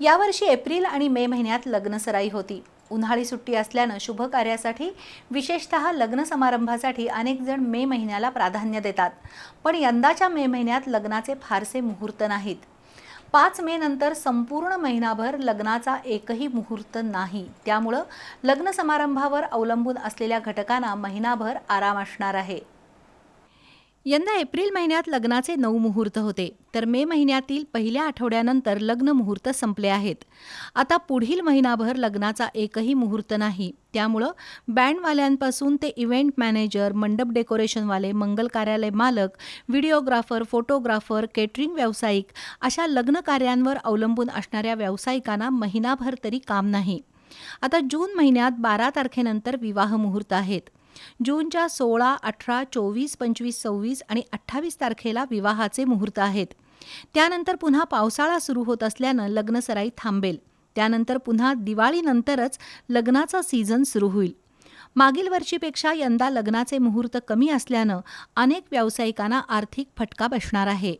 यावर्षी एप्रिल आणि मे महिन्यात लग्नसराई होती. उन्हाळी सुट्टी असल्यानं शुभ कार्यासाठी विशेषतः लग्न समारंभासाठी अनेक जण मे महिन्याला प्राधान्य देतात. पण यंदाच्या मे महिन्यात लग्नाचे फारसे मुहूर्त नाहीत. पाच मे नंतर संपूर्ण महिनाभर लग्नाचा एकही मुहूर्त नाही. त्यामुळं लग्न समारंभावर अवलंबून असलेल्या घटकांना महिनाभर आराम असणार आहे. यंदा एप्रिल महिन्यात लग्नाचे नऊ मुहूर्त होते तर मे महिन्यातील पहिल्या आठवड्यानंतर लग्न मुहूर्त संपले आहेत. आता पुढील महिनाभर लग्नाचा एकही मुहूर्त नाही. त्यामुळं बँडवाल्यांपासून ते इव्हेंट मॅनेजर मंडप डेकोरेशनवाले मंगल कार्यालय मालक व्हिडिओग्राफर फोटोग्राफर केटरिंग व्यावसायिक अशा लग्न कार्यांवर अवलंबून असणाऱ्या व्यावसायिकांना महिनाभर तरी काम नाही. आता जून महिन्यात बारा तारखेनंतर विवाह मुहूर्त आहेत. जूनच्या सोळा अठरा चोवीस पंचवीस सव्वीस आणि अठ्ठावीस तारखेला विवाहाचे मुहूर्त आहेत. त्यानंतर पुन्हा पावसाळा सुरू होत असल्यानं लग्नसराई थांबेल. त्यानंतर पुन्हा दिवाळीनंतरच लग्नाचा सीझन सुरू होईल. मागील वर्षीपेक्षा यंदा लग्नाचे मुहूर्त कमी असल्यानं अनेक व्यावसायिकांना आर्थिक फटका बसणार आहे.